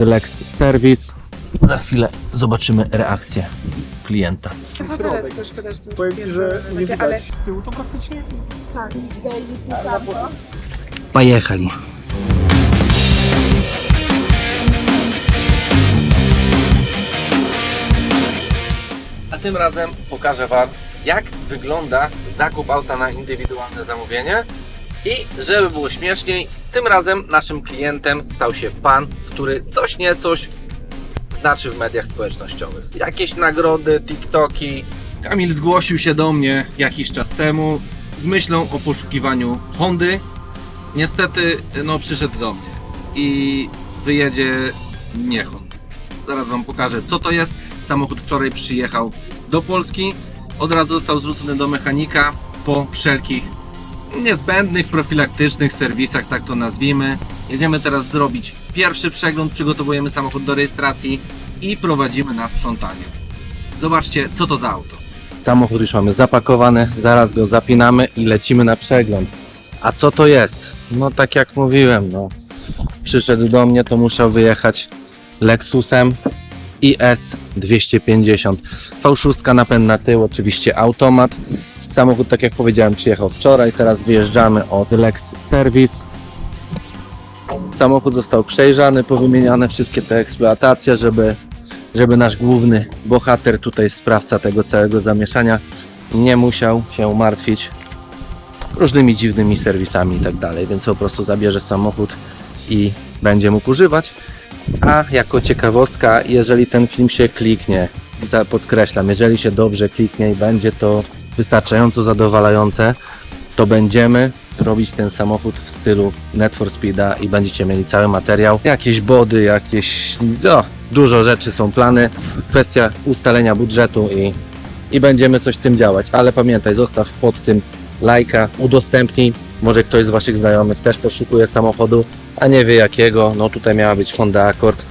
Lex Service. Za chwilę zobaczymy reakcję klienta. Fotele tylko szkoda, że są Powiem Ci, że nie takie, ale widać z tyłu to praktycznie tak, Daily Campo. Pojechali. A tym razem pokażę Wam, jak wygląda zakup auta na indywidualne zamówienie. I żeby było śmieszniej, tym razem naszym klientem stał się pan, który coś nie coś znaczy w mediach społecznościowych. Jakieś nagrody, TikToki. Kamil zgłosił się do mnie jakiś czas temu z myślą o poszukiwaniu Hondy. Niestety, no przyszedł do mnie i wyjedzie nie Honda. Zaraz Wam pokażę, co to jest. Samochód wczoraj przyjechał do Polski. Od razu został zwrócony do mechanika po wszelkich niezbędnych, profilaktycznych serwisach, tak to nazwijmy. Jedziemy teraz zrobić pierwszy przegląd, przygotowujemy samochód do rejestracji i prowadzimy na sprzątanie. Zobaczcie, co to za auto. Samochód już mamy zapakowany, zaraz go zapinamy i lecimy na przegląd. A co to jest? No tak jak mówiłem, no. Przyszedł do mnie, to musiał wyjechać Lexusem IS 250. V6 napęd na tył, oczywiście automat. Samochód, tak jak powiedziałem, przyjechał wczoraj, teraz wyjeżdżamy od Lex Service. Samochód został przejrzany, powymieniane wszystkie te eksploatacje, żeby, żeby nasz główny bohater, tutaj sprawca tego całego zamieszania, nie musiał się martwić różnymi dziwnymi serwisami i tak dalej, więc po prostu zabierze samochód i będzie mógł używać. A jako ciekawostka, jeżeli ten film się kliknie, podkreślam, jeżeli się dobrze kliknie i będzie to wystarczająco zadowalające, to będziemy robić ten samochód w stylu Net for Speeda i będziecie mieli cały materiał. Jakieś body, jakieś. O, dużo rzeczy są plany. Kwestia ustalenia budżetu i, i będziemy coś z tym działać. Ale pamiętaj, zostaw pod tym lajka, udostępnij. Może ktoś z Waszych znajomych też poszukuje samochodu, a nie wie jakiego. No tutaj miała być Honda Accord.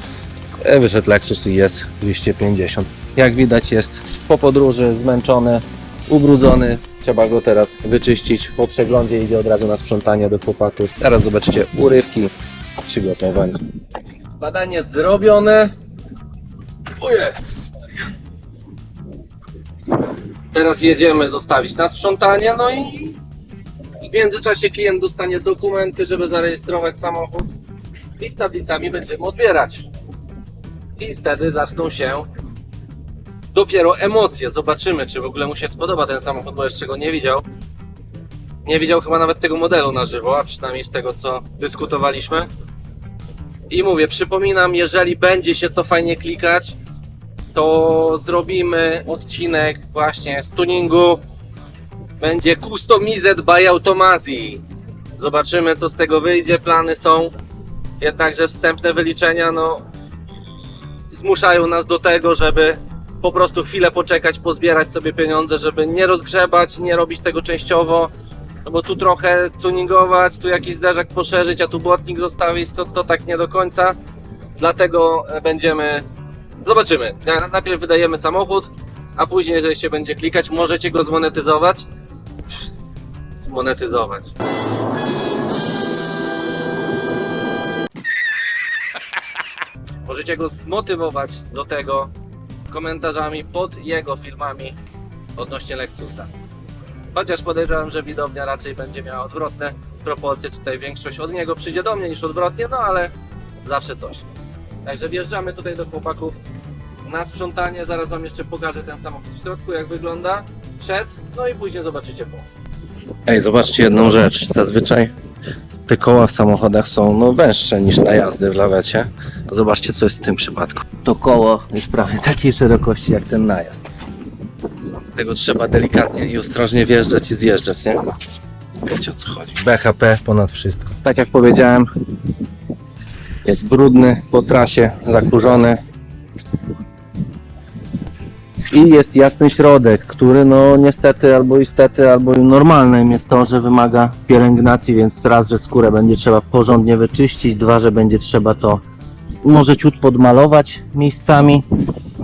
E, Wyszedł Lexus IS 250. Jak widać jest po podróży zmęczony, ubrudzony. Trzeba go teraz wyczyścić. Po przeglądzie idzie od razu na sprzątanie do chłopaków. Teraz zobaczycie urywki z przygotowań. Badanie zrobione. O jest. Teraz jedziemy zostawić na sprzątanie, no i w międzyczasie klient dostanie dokumenty, żeby zarejestrować samochód i z tablicami będziemy odbierać. I wtedy zaczną się dopiero emocje. Zobaczymy, czy w ogóle mu się spodoba ten samochód, bo jeszcze go nie widział. Nie widział chyba nawet tego modelu na żywo, a przynajmniej z tego, co dyskutowaliśmy. I mówię, przypominam, jeżeli będzie się to fajnie klikać, to zrobimy odcinek właśnie z tuningu. Będzie Customized by Automazi. Zobaczymy, co z tego wyjdzie. Plany są. Jednakże wstępne wyliczenia, no, zmuszają nas do tego, żeby po prostu chwilę poczekać, pozbierać sobie pieniądze, żeby nie rozgrzebać, nie robić tego częściowo, no bo tu trochę tuningować, tu jakiś zderzak poszerzyć, a tu błotnik zostawić, to, to tak nie do końca. Dlatego e, będziemy, zobaczymy. Na- Najpierw wydajemy samochód, a później, jeżeli się będzie klikać, możecie go zmonetyzować. Zmonetyzować. Możecie go zmotywować do tego komentarzami pod jego filmami odnośnie Lexusa. Chociaż podejrzewam, że widownia raczej będzie miała odwrotne proporcje, czy tutaj większość od niego przyjdzie do mnie niż odwrotnie, no ale zawsze coś. Także wjeżdżamy tutaj do chłopaków na sprzątanie, zaraz Wam jeszcze pokażę ten samochód w środku, jak wygląda przed, no i później zobaczycie po. Ej, zobaczcie jedną rzecz, zazwyczaj te koła w samochodach są no, węższe niż na jazdy w lawecie. Zobaczcie, co jest w tym przypadku. To koło jest prawie takiej szerokości jak ten najazd. Tego trzeba delikatnie i ostrożnie wjeżdżać i zjeżdżać, nie? Wiecie o co chodzi. BHP ponad wszystko. Tak jak powiedziałem, jest brudny po trasie, zakurzony. I jest jasny środek, który no niestety albo istety, albo normalnym jest to, że wymaga pielęgnacji, więc raz, że skórę będzie trzeba porządnie wyczyścić, dwa, że będzie trzeba to może ciut podmalować miejscami.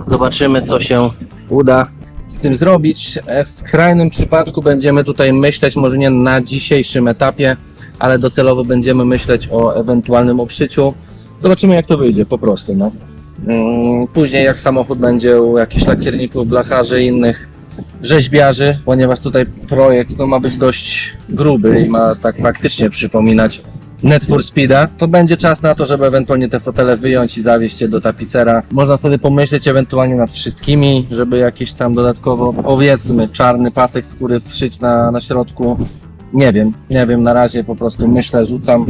Zobaczymy, co się uda z tym zrobić. W skrajnym przypadku będziemy tutaj myśleć, może nie na dzisiejszym etapie, ale docelowo będziemy myśleć o ewentualnym obszyciu Zobaczymy jak to wyjdzie po prostu, no. Mm, Później jak samochód będzie u jakichś lakierników, blacharzy i innych rzeźbiarzy, ponieważ tutaj projekt no, ma być dość gruby i ma tak faktycznie przypominać Net Speeda, to będzie czas na to, żeby ewentualnie te fotele wyjąć i zawieźć je do tapicera. Można wtedy pomyśleć ewentualnie nad wszystkimi, żeby jakieś tam dodatkowo, powiedzmy, czarny pasek skóry wszyć na, na środku. Nie wiem, nie wiem, na razie po prostu myślę, rzucam.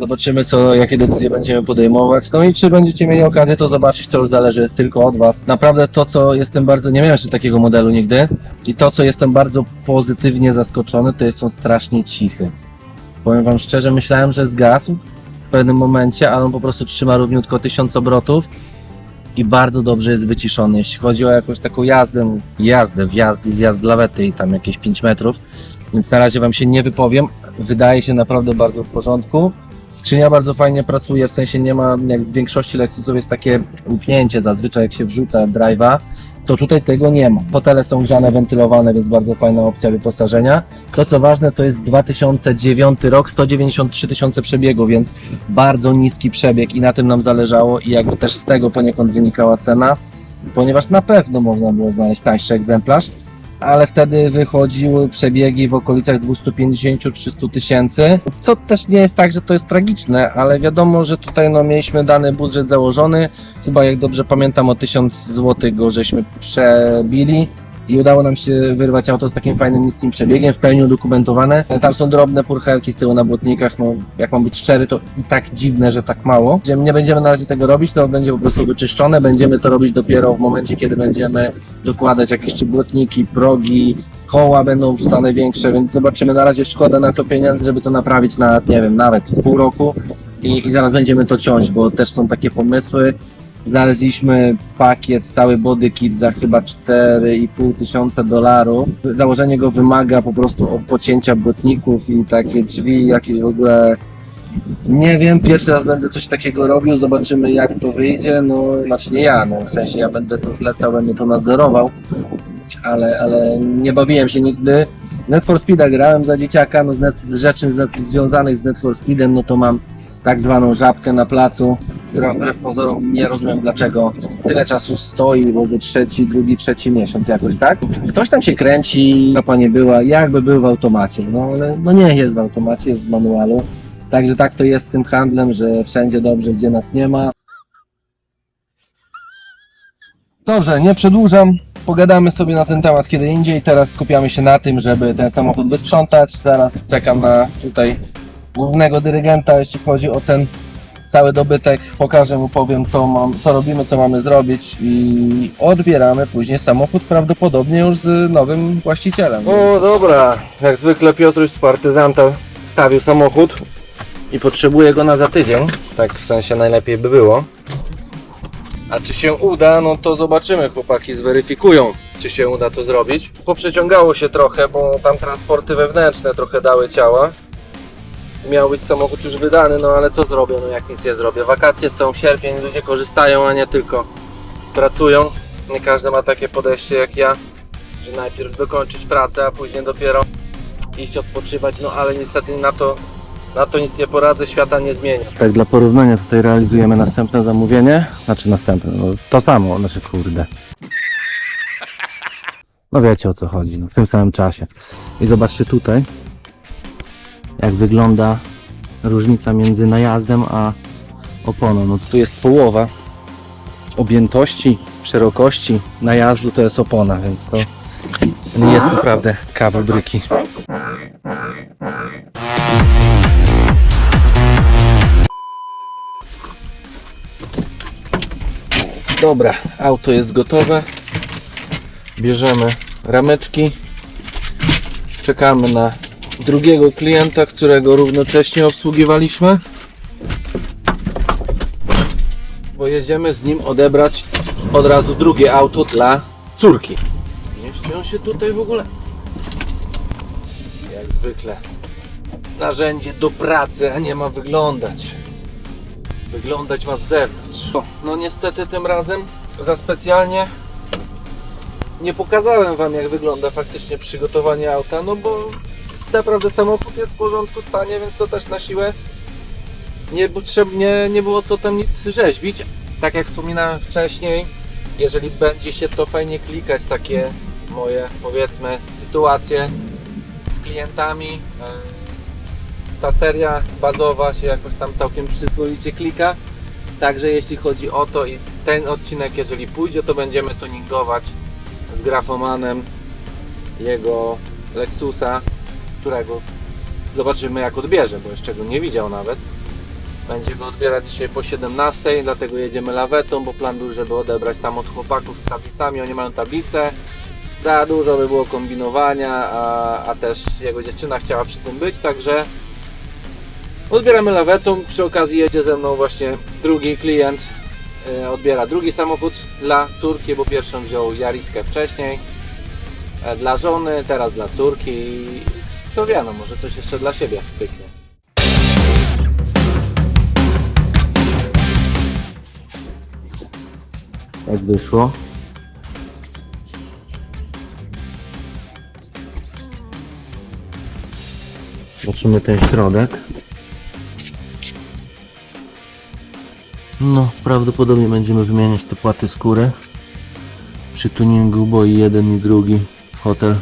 Zobaczymy, co, jakie decyzje będziemy podejmować. No i czy będziecie mieli okazję to zobaczyć, to już zależy tylko od Was. Naprawdę to, co jestem bardzo, nie miałem jeszcze takiego modelu nigdy i to, co jestem bardzo pozytywnie zaskoczony, to jest on strasznie cichy. Powiem Wam szczerze, myślałem, że zgasł w pewnym momencie, ale on po prostu trzyma równiutko 1000 obrotów i bardzo dobrze jest wyciszony. Jeśli chodzi o jakąś taką jazdę, jazdę, wjazd i zjazd lawety i tam jakieś 5 metrów, więc na razie Wam się nie wypowiem. Wydaje się naprawdę bardzo w porządku. Skrzynia bardzo fajnie pracuje, w sensie nie ma, jak w większości Lexusów jest takie upnięcie zazwyczaj jak się wrzuca drive'a, to tutaj tego nie ma. Fotele są grzane, wentylowane, więc bardzo fajna opcja wyposażenia. To co ważne, to jest 2009 rok, 193 tysiące przebiegu, więc bardzo niski przebieg i na tym nam zależało i jakby też z tego poniekąd wynikała cena, ponieważ na pewno można było znaleźć tańszy egzemplarz, ale wtedy wychodziły przebiegi w okolicach 250-300 tysięcy, co też nie jest tak, że to jest tragiczne, ale wiadomo, że tutaj no, mieliśmy dany budżet założony, chyba jak dobrze pamiętam o 1000 zł go żeśmy przebili i udało nam się wyrwać auto z takim fajnym niskim przebiegiem, w pełni udokumentowane. Tam są drobne purchelki z tyłu na błotnikach, no jak mam być szczery, to i tak dziwne, że tak mało. Gdzie Nie będziemy na razie tego robić, to będzie po prostu wyczyszczone, będziemy to robić dopiero w momencie, kiedy będziemy dokładać jakieś czy błotniki, progi, koła będą wrzucane większe, więc zobaczymy. Na razie szkoda na to pieniędzy, żeby to naprawić na, nie wiem, nawet pół roku i, i zaraz będziemy to ciąć, bo też są takie pomysły. Znaleźliśmy pakiet, cały body kit za chyba 4,5 tysiąca dolarów. Założenie go wymaga po prostu pocięcia błotników i takie drzwi, jakie w ogóle nie wiem, pierwszy raz będę coś takiego robił, zobaczymy jak to wyjdzie, no znaczy nie ja, no w sensie ja będę to zlecał, będę to nadzorował, ale, ale nie bawiłem się nigdy. Net for Speeda grałem za dzieciaka, no z, net, z rzeczy z związanych z Net for Speedem, no to mam tak zwaną żabkę na placu, która wbrew pozorom nie rozumiem dlaczego tyle czasu stoi, bo ze trzeci, drugi, trzeci miesiąc jakoś, tak? Ktoś tam się kręci, kapa nie była, jakby był w automacie, no ale no nie jest w automacie, jest w manualu. Także tak to jest z tym handlem, że wszędzie dobrze, gdzie nas nie ma. Dobrze, nie przedłużam. Pogadamy sobie na ten temat kiedy indziej. Teraz skupiamy się na tym, żeby ten samochód wysprzątać. Zaraz czekam na tutaj głównego dyrygenta, jeśli chodzi o ten cały dobytek. Pokażę mu, powiem co, mam, co robimy, co mamy zrobić i odbieramy później samochód prawdopodobnie już z nowym właścicielem. O dobra, jak zwykle Piotruś z partyzanta wstawił samochód i potrzebuję go na za tydzień. Tak w sensie najlepiej by było. A czy się uda, no to zobaczymy, chłopaki zweryfikują, czy się uda to zrobić. Poprzeciągało się trochę, bo tam transporty wewnętrzne trochę dały ciała. Miał być samochód już wydany, no ale co zrobię, no jak nic nie zrobię. Wakacje są, sierpień, ludzie korzystają, a nie tylko pracują. Nie każdy ma takie podejście jak ja, że najpierw dokończyć pracę, a później dopiero iść odpoczywać, no ale niestety na to, na to nic nie poradzę, świata nie zmienia. Tak, dla porównania tutaj realizujemy następne zamówienie, znaczy następne, no to samo, znaczy kurde. No wiecie o co chodzi, no, w tym samym czasie. I zobaczcie tutaj, jak wygląda różnica między najazdem a oponą. No tu jest połowa objętości, szerokości najazdu to jest opona, więc to nie jest naprawdę kawał bryki. Dobra, auto jest gotowe. Bierzemy rameczki. Czekamy na drugiego klienta, którego równocześnie obsługiwaliśmy. Bo jedziemy z nim odebrać od razu drugie auto dla córki. Nie on się tutaj w ogóle. Jak zwykle. Narzędzie do pracy, a nie ma wyglądać. Wyglądać ma z zewnątrz. No niestety tym razem za specjalnie nie pokazałem Wam jak wygląda faktycznie przygotowanie auta, no bo naprawdę samochód jest w porządku stanie, więc to też na siłę nie, nie, nie było co tam nic rzeźbić. Tak jak wspominałem wcześniej, jeżeli będzie się to fajnie klikać, takie moje powiedzmy sytuacje z klientami, e, ta seria bazowa się jakoś tam całkiem przyzwoicie klika. Także jeśli chodzi o to i ten odcinek, jeżeli pójdzie, to będziemy tuningować z grafomanem jego Lexusa, którego zobaczymy jak odbierze, bo jeszcze go nie widział nawet. Będzie go odbierać dzisiaj po 17, dlatego jedziemy lawetą, bo plan był, żeby odebrać tam od chłopaków z tablicami. Oni mają tablicę. Za dużo by było kombinowania, a, a też jego dziewczyna chciała przy tym być, także odbieramy lawetą. Przy okazji jedzie ze mną właśnie drugi klient. e, Odbiera drugi samochód dla córki, bo pierwszą wziął Jariskę wcześniej. E, Dla żony, teraz dla córki. Kto wie, no może coś jeszcze dla siebie pyknie. Jak wyszło? Zobaczymy ten środek. No, prawdopodobnie będziemy wymieniać te płaty skóry przy tuningu, bo i jeden i drugi fotel,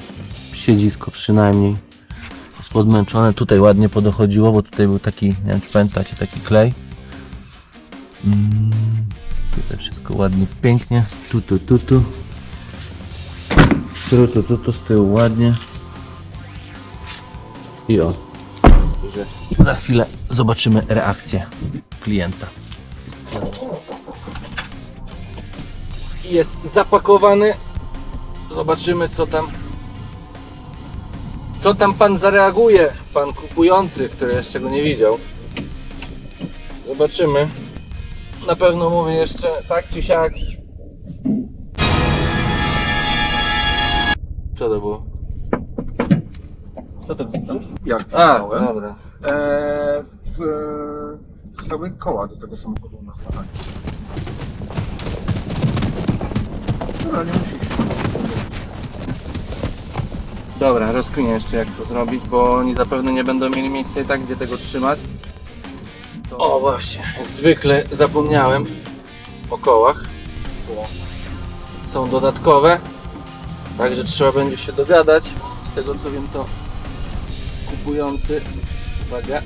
siedzisko przynajmniej podmęczone. Tutaj ładnie podochodziło, bo tutaj był taki, nie wiem czy pamiętacie, taki klej. Mm, tutaj wszystko ładnie, pięknie. Tu, tu, tu, tu. Tu, tu, tu, tu, z tyłu ładnie. I o. Za chwilę zobaczymy reakcję klienta. Jest zapakowany. Zobaczymy co tam. Co tam pan zareaguje, pan kupujący, który jeszcze go nie widział. Zobaczymy. Na pewno mówię jeszcze tak czy siak. Co to było? Co to było? Jak A, wjechałem? dobra. Eee, w, e, stały koła do tego samochodu na stanie. Dobra, nie musisz. Dobra, rozkminię jeszcze jak to zrobić, bo oni zapewne nie będą mieli miejsca i tak gdzie tego trzymać. O właśnie, jak zwykle zapomniałem o kołach. Są dodatkowe, także trzeba będzie się dogadać. Z tego co wiem to kupujący, uwaga.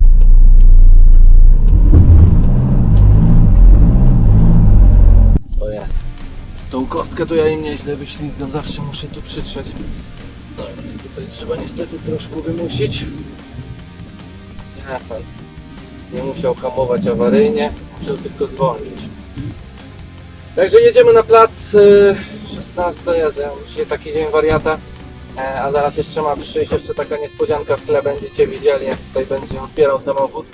Tą kostkę to ja im nieźle wyślizgam, zawsze muszę tu przytrzeć. Trzeba niestety troszkę wymusić. Pan nie musiał hamować awaryjnie, musiał tylko zwolnić. Także jedziemy na plac y, 16, ja ja dzisiaj taki dzień wariata, e, a zaraz jeszcze ma przyjść jeszcze taka niespodzianka w tle, będziecie widzieli jak tutaj będzie odbierał samochód.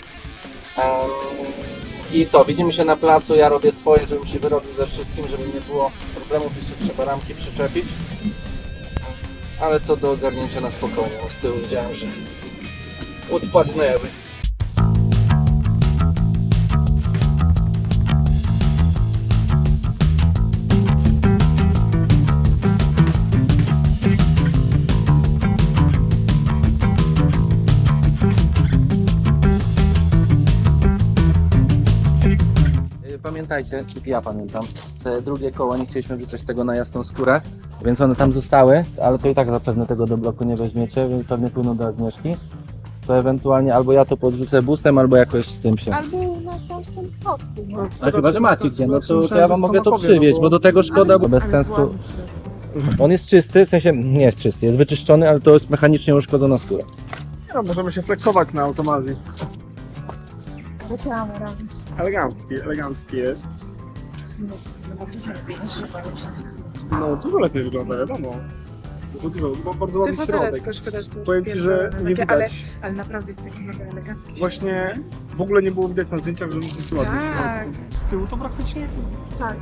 I co, widzimy się na placu, ja robię swoje, żebym się wyrobił ze wszystkim, żeby nie było problemów, jeszcze trzeba ramki przyczepić ale to do ogarnięcia na spokojnie. Z tyłu widziałem, że odpadnęły. Pamiętajcie, ja pamiętam, te drugie koła nie chcieliśmy wrzucać tego na jasną skórę, więc one tam zostały, ale to i tak zapewne tego do bloku nie weźmiecie, więc pewnie płyną do Agnieszki. To ewentualnie albo ja to podrzucę busem, albo jakoś z tym się. Albo na tamtym schodku. No. A chyba, że macie gdzie, no to, to ja wam mogę to no przywieźć, bo- bo do tego szkoda, bo bez sensu. On jest czysty, w sensie nie jest czysty, jest wyczyszczony, ale to jest mechanicznie uszkodzona skóra. No, możemy się flexować na automazji. Robić. Elegancki, elegancki jest. No, no bo dużo lepiej niż No, dużo lepiej wygląda, wiadomo. Dużo, dużo, bo bardzo Te ładny fotele, środek. tylko szkoda, że są Powiem Ci, że nie takie, ale, widać. ale naprawdę jest taki mega elegancki. Właśnie w ogóle nie było widać na zdjęciach, że jest ładny Tak. środek. Z tyłu to praktycznie Tak.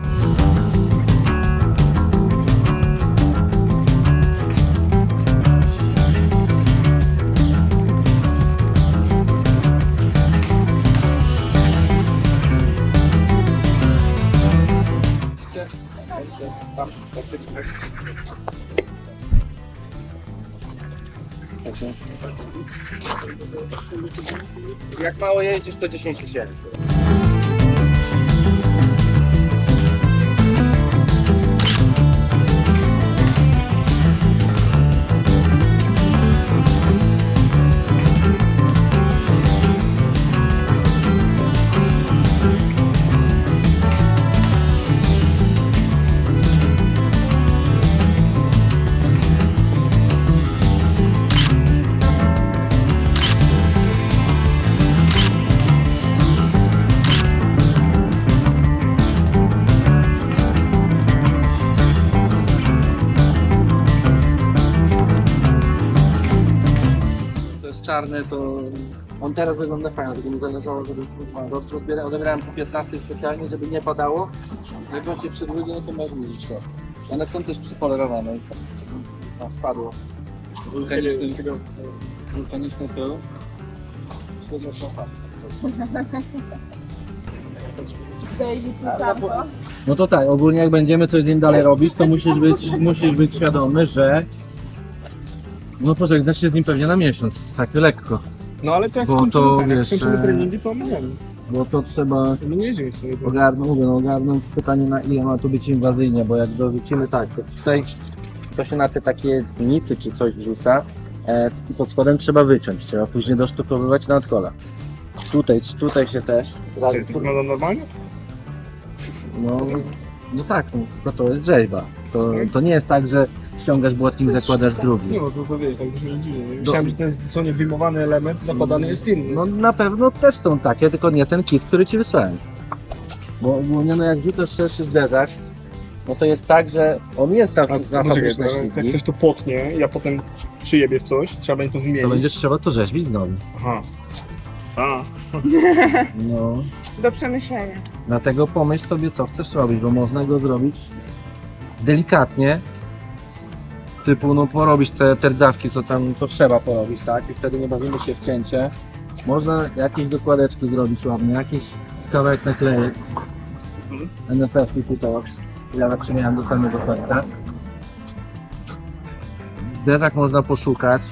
Mało jeździsz, to 10 tysięcy. Teraz wygląda fajnie, tylko mi zależało, żeby odbierałem, odebierałem po 15 specjalnie, żeby nie padało. Jak on się przydługi, no to masz to. One są też przypolerowane i co? No, spadło. Wulkaniczny, wulkaniczny pył. Świetna szopa. No to tak, ogólnie jak będziemy coś z nim dalej robić, to musisz być, musisz być świadomy, że no pożegnasz się z nim pewnie na miesiąc, tak lekko. No ale to jak Bo skończymy, to, tak, jak wiesz, skończymy e, treningi, to. Bo to trzeba No nie sobie. ogarnąć, mówię, no, ogarnąć pytanie na ile ma tu być inwazyjnie, bo jak dorzucimy tak, to tutaj to się na te takie nity czy coś wrzuca e, i pod spodem trzeba wyciąć, trzeba później dosztukowywać na odkola. Tutaj, tutaj się też. Czy to wygląda normalnie? No, no tak, no, tylko to jest rzeźba. To, to nie jest tak, że ściągasz błotnik, zakładasz drugi. Nie, bo to, to wiesz, tak brzmi dziwnie. Myślałem, że ten dosłownie wyjmowany element zakładany jest inny. No na pewno też są takie, tylko nie ten kit, który ci wysłałem. Bo ogólnie no jak rzucasz szerszy zderzak, no to jest tak, że on jest tam A, na poczekaj, fabryczne to, jak ślizgi, ktoś to potnie, ja potem przyjebię w coś, trzeba będzie to to wymienić. będziesz trzeba to rzeźbić znowu. Aha. A, No, Do przemyślenia. dlatego pomyśl sobie co chcesz robić, bo można go zrobić delikatnie, typu no porobić te, te rdzawki, co tam to trzeba porobić, tak? I wtedy nie bawimy się w cięcie. Można jakieś dokładeczki zrobić ładnie, jakiś kawałek naklejek. Mhm. NFF i tutaj. Ja na przykład miałem do samego końca. Zderzak można poszukać.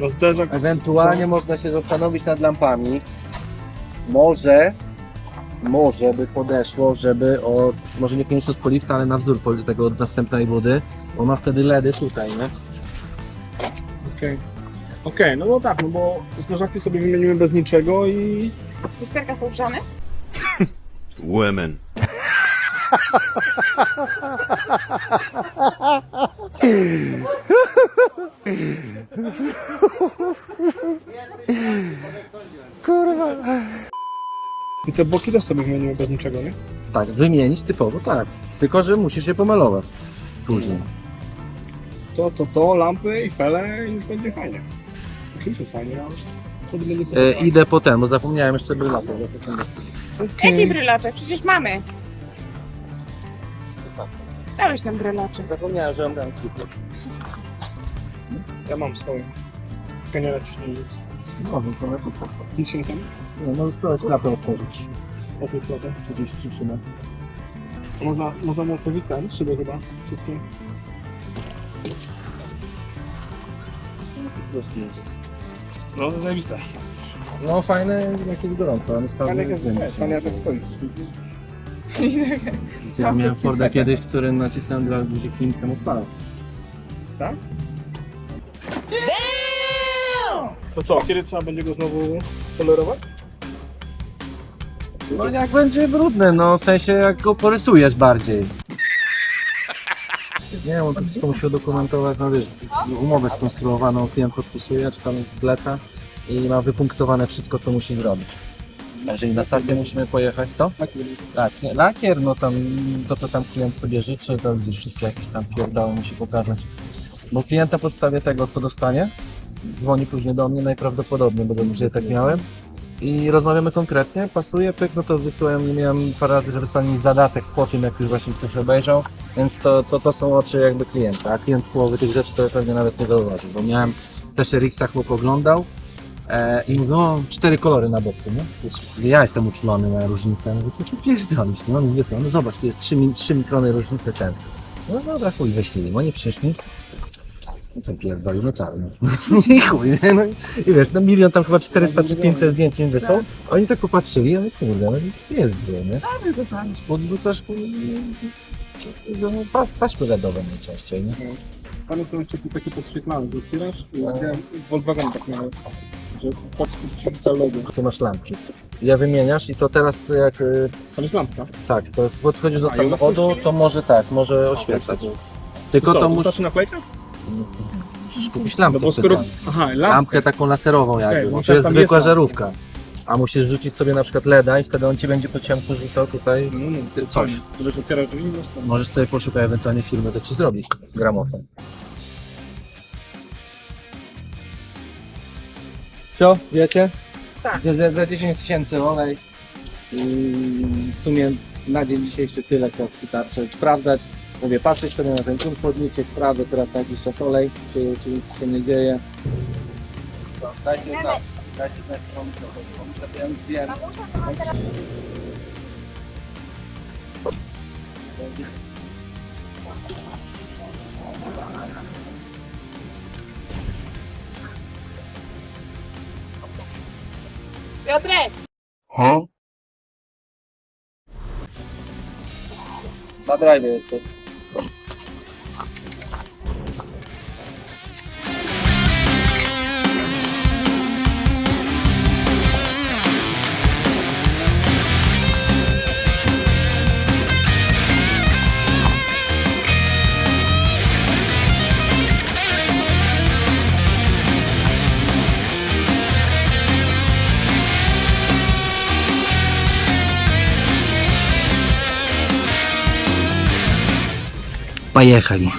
no zderzak... Ewentualnie można się zastanowić nad lampami. Może, może by podeszło, żeby od, może niekoniecznie od poliwka, ale na wzór tego od następnej wody. On ma wtedy LEDy tutaj, nie? Okej. Okej, no bo tak, no bo zderzaki sobie wymienimy bez niczego i... Lusterka są grzane? Women. I te boki też sobie wymienimy bez niczego, nie? Tak, wymienić typowo, tak. Tylko, że musisz je pomalować później. To, to, to, lampy i fele i już będzie fajnie. Tak już jest fajnie, ale... Będzie sobie E, fajnie. idę po ten, bo zapomniałem jeszcze brylator. Okej. Jaki brylaczek? Przecież mamy. Dałeś nam brylaczek. Zapomniałem, że mam klipy. Ja mam swoje. W kaniele ciśnienie. No, no to lepiej. Nic się nie tam? Nie, no spróbować klapę otworzyć. Otwórz klapę. 33 szyby. Można, można mu otworzyć ten, szyby chyba, wszystkie. No, to zajebiste. No fajne, jakieś gorąco, ale sprawnie jak jest, fajnie jak tak stoi. Ja miałem Forda kiedyś, który nacisnąłem dla gdzie klinikiem odpalał. To co, kiedy trzeba będzie go znowu polerować? No jak będzie brudny, no w sensie jak go porysujesz bardziej. Nie, on to wszystko musi udokumentować, no wiesz, umowę skonstruowaną, klient podpisuje, czy tam zleca i ma wypunktowane wszystko, co musi zrobić. Jeżeli na stację musimy pojechać, co? Tak, nie, lakier, no tam to, co tam klient sobie życzy, to gdzieś wszystko jakieś tam pierdało musi pokazać. Bo klient na podstawie tego, co dostanie, dzwoni później do mnie najprawdopodobniej, bo dobrze tak miałem. I rozmawiamy konkretnie, pasuje, pyk, no to wysyłałem, miałem parę razy, że wysłali mi zadatek po tym, jak już właśnie ktoś obejrzał, więc to, to, to są oczy jakby klienta, a klient połowy tych rzeczy to pewnie nawet nie zauważył, bo miałem też RX-a chłop oglądał e, i mówił, no cztery kolory na boku, nie? Ja jestem uczulony na różnicę, mówię, co ty pierdolisz, no mówię, co, no zobacz, tu jest 3, 3 mikrony różnicy ten. No dobra, chuj, wyślij, oni przyszli, No co pierdoli, no czarny. I chuj, nie? no i- i wiesz, no milion tam chyba 400 czy 500 zdjęć im wysłał. Oni tak popatrzyli, ale kurde, no jest zły, nie? Podrzucasz kurde, no, pas- taśmy ledowe najczęściej, nie? Panie są jeszcze tu takie podświetlane, że otwierasz i ja Volkswagen tak miałem, że ci. Tu masz lampki. Je wymieniasz i to teraz jak y, Tam jest lampka. tak, to podchodzisz do A, i ona samochodu, to może tak, może oświecać. Tylko to musisz wystarczy naklejka? kupić No lampkę bo skoro... specjalną. Aha, lampka. Lampkę taką laserową jakby, bo to jest tam zwykła jest żarówka. A musisz rzucić sobie na przykład LEDa i wtedy on ci będzie po ciemku rzucał tutaj No, no, coś. To drzwi, no to... Możesz sobie poszukać ewentualnie firmy, to ci zrobi gramofon. Co, wiecie? Tak. Za, za 10 tysięcy olej. I w sumie na dzień dzisiejszy tyle kostki tarczy. Sprawdzać, mówię, patrzeć sobie na ten punkt chodniczy, sprawdzę teraz na jakiś czas olej, czy, czy nic się nie dzieje. Dajcie znać, dajcie znać, co mam zrobiłem zdjęcie. Piotrek! Na drive jest to. Поехали.